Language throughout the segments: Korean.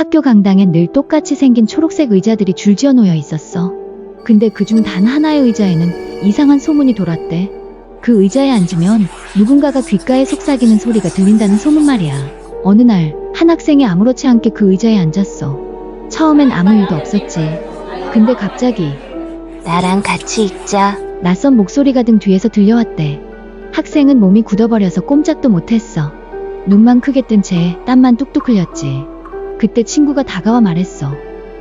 학교 강당엔 늘 똑같이 생긴 초록색 의자들이 줄지어 놓여 있었어. 근데 그중 단 하나의 의자에는 이상한 소문이 돌았대. 그 의자에 앉으면 누군가가 귓가에 속삭이는 소리가 들린다는 소문 말이야. 어느 날 한 학생이 아무렇지 않게 그 의자에 앉았어. 처음엔 아무 일도 없었지. 근데 갑자기 나랑 같이 있자. 낯선 목소리가 등 뒤에서 들려왔대. 학생은 몸이 굳어버려서 꼼짝도 못했어. 눈만 크게 뜬 채 땀만 뚝뚝 흘렸지. 그때 친구가 다가와 말했어.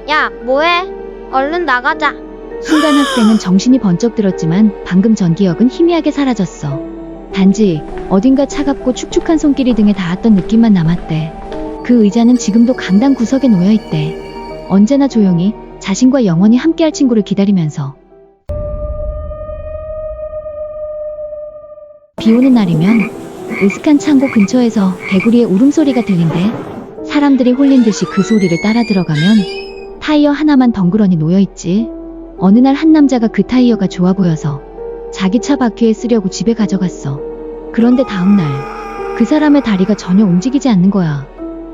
야, 뭐해? 얼른 나가자. 순간 학생은 정신이 번쩍 들었지만 방금 전 기억은 희미하게 사라졌어. 단지 어딘가 차갑고 축축한 손길이 등에 닿았던 느낌만 남았대. 그 의자는 지금도 강당 구석에 놓여 있대. 언제나 조용히 자신과 영원히 함께할 친구를 기다리면서. 비 오는 날이면 으슥한 창고 근처에서 개구리의 울음소리가 들린대. 사람들이 홀린 듯이 그 소리를 따라 들어가면 타이어 하나만 덩그러니 놓여있지. 어느 날 한 남자가 그 타이어가 좋아 보여서 자기 차 바퀴에 쓰려고 집에 가져갔어. 그런데 다음날 그 사람의 다리가 전혀 움직이지 않는 거야.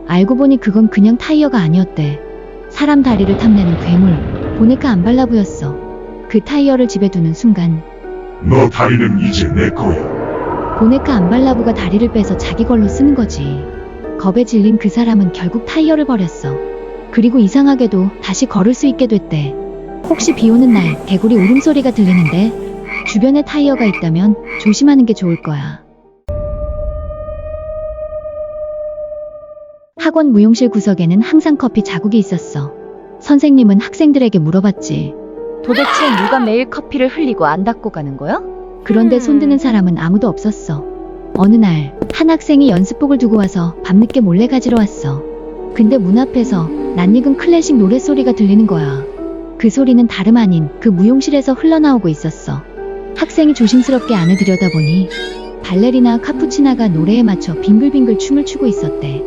알고 보니 그건 그냥 타이어가 아니었대. 사람 다리를 탐내는 괴물, 보네카 안발라부였어. 그 타이어를 집에 두는 순간 너 다리는 이제 내 거야. 보네카 안발라부가 다리를 빼서 자기 걸로 쓰는 거지. 겁에 질린 그 사람은 결국 타이어를 버렸어. 그리고 이상하게도 다시 걸을 수 있게 됐대. 혹시 비 오는 날 개구리 울음소리가 들리는데 주변에 타이어가 있다면 조심하는 게 좋을 거야. 학원 무용실 구석에는 항상 커피 자국이 있었어. 선생님은 학생들에게 물어봤지. 도대체 누가 매일 커피를 흘리고 안 닦고 가는 거야? 그런데 음. 손드는 사람은 아무도 없었어. 어느 날, 한 학생이 연습복을 두고 와서 밤늦게 몰래 가지러 왔어. 근데 문 앞에서 낯익은 클래식 노랫소리가 들리는 거야. 그 소리는 다름 아닌 그 무용실에서 흘러나오고 있었어. 학생이 조심스럽게 안을 들여다보니 발레리나 카푸치나가 노래에 맞춰 빙글빙글 춤을 추고 있었대.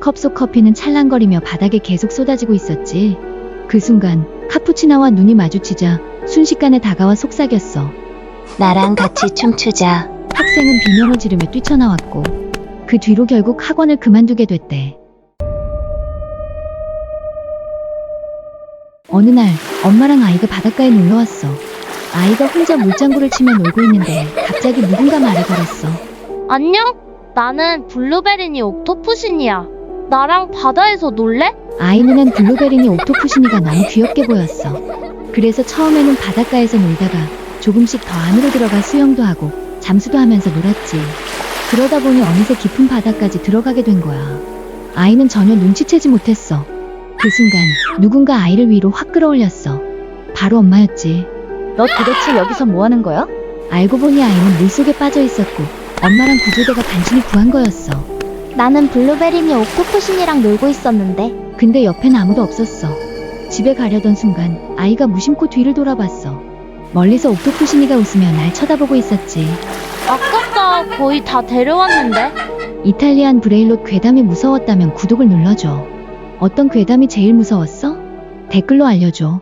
컵 속 커피는 찰랑거리며 바닥에 계속 쏟아지고 있었지. 그 순간 카푸치나와 눈이 마주치자 순식간에 다가와 속삭였어. 나랑 같이 춤추자. 학생은 비명을 지르며 뛰쳐나왔고 그 뒤로 결국 학원을 그만두게 됐대. 어느 날 엄마랑 아이가 바닷가에 놀러 왔어. 아이가 혼자 물장구를 치며 놀고 있는데 갑자기 누군가 말을 걸었어. 안녕? 나는 블루베리니 옥토푸신이야. 나랑 바다에서 놀래? 아이 눈엔 블루베리니 옥토푸시니가 너무 귀엽게 보였어. 그래서 처음에는 바닷가에서 놀다가 조금씩 더 안으로 들어가 수영도 하고 잠수도 하면서 놀았지. 그러다 보니 어느새 깊은 바다까지 들어가게 된 거야. 아이는 전혀 눈치채지 못했어. 그 순간 누군가 아이를 위로 확 끌어올렸어. 바로 엄마였지. 너 도대체 여기서 뭐 하는 거야? 알고 보니 아이는 물속에 빠져 있었고 엄마랑 구조대가 간신히 구한 거였어. 나는 블루베리니 옥토푸신이랑 놀고 있었는데. 근데 옆엔 아무도 없었어. 집에 가려던 순간 아이가 무심코 뒤를 돌아봤어. 멀리서 옥토푸시니가 웃으며 날 쳐다보고 있었지. 아깝다. 거의 다 데려왔는데. 이탈리안 브레일롯 괴담이 무서웠다면 구독을 눌러줘. 어떤 괴담이 제일 무서웠어? 댓글로 알려줘.